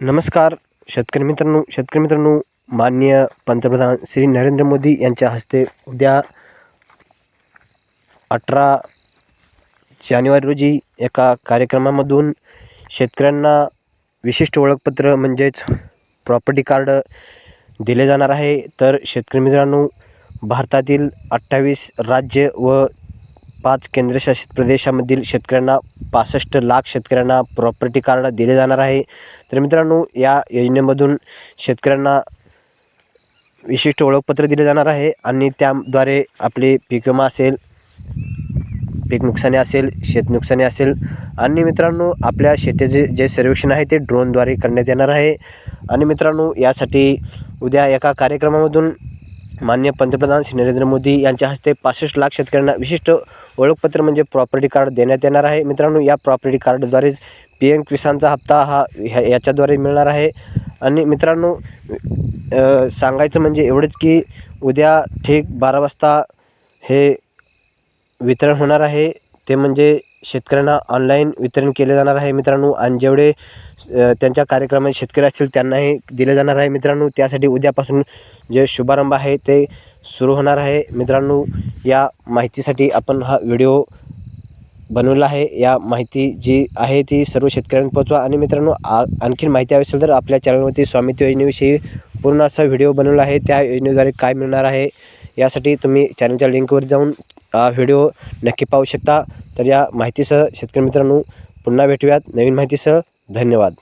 नमस्कार. शेतकरी मित्रांनो शेतकरी मित्रांनो माननीय पंतप्रधान श्री नरेंद्र मोदी यांच्या हस्ते उद्या अठरा जानेवारी रोजी एका कार्यक्रमामधून शेतकऱ्यांना विशिष्ट ओळखपत्र म्हणजेच प्रॉपर्टी कार्ड दिले जाणार आहे. तर शेतकरी मित्रांनो भारतातील अठ्ठावीस राज्य व पाच केंद्रशासित प्रदेशामधील शेतकऱ्यांना पासष्ट लाख शेतकऱ्यांना प्रॉपर्टी कार्ड दिले जाणार आहे. तर मित्रांनो या योजनेमधून शेतकऱ्यांना विशिष्ट ओळखपत्र दिले जाणार आहे आणि त्याद्वारे आपले पीक विमा असेल पीक नुकसानी असेल शेत नुकसानी असेल आणि मित्रांनो आपल्या शेतीचे जे सर्वेक्षण आहे ते ड्रोनद्वारे करण्यात येणार आहे. आणि मित्रांनो यासाठी उद्या एका कार्यक्रमामधून माननीय पंतप्रधान श्री नरेंद्र मोदी यांच्या हस्ते पासष्ट लाख शेतकऱ्यांना विशिष्ट ओळखपत्र म्हणजे प्रॉपर्टी कार्ड देण्यात येणार आहे. मित्रांनो या प्रॉपर्टी कार्डद्वारेच पी एम किसानचा हप्ता हा ह्या याच्याद्वारे मिळणार आहे. आणि मित्रांनो सांगायचं म्हणजे एवढंच की उद्या ठीक बारा वाजता हे वितरण होणार आहे. ते म्हणजे शेतकऱ्यांना ऑनलाईन वितरण केले जाणार आहे. मित्रांनो आणि जेवढे त्यांच्या कार्यक्रमात शेतकरी असतील त्यांनाही दिले जाणार आहे. मित्रांनो त्यासाठी उद्यापासून जे शुभारंभ आहे ते सुरू होणार आहे. मित्रांनो या माहितीसाठी आपण हा व्हिडिओ बनवला आहे. या माहिती जी आहे ती सर्व शेतकऱ्यांना पोहोचवा. आणि मित्रांनो आ आणखीन माहिती हवी असेल तर आपल्या चॅनलवरती स्वामित्व योजनेविषयी पूर्ण असा व्हिडिओ बनवला आहे. त्या योजनेद्वारे काय मिळणार आहे यासाठी तुम्ही चॅनलच्या लिंकवर जाऊन हा व्हिडिओ नक्की पाहू शकता. तर या माहितीसह शेतकरी मित्रांनो पुन्हा भेटूयात नवीन माहितीसह. धन्यवाद.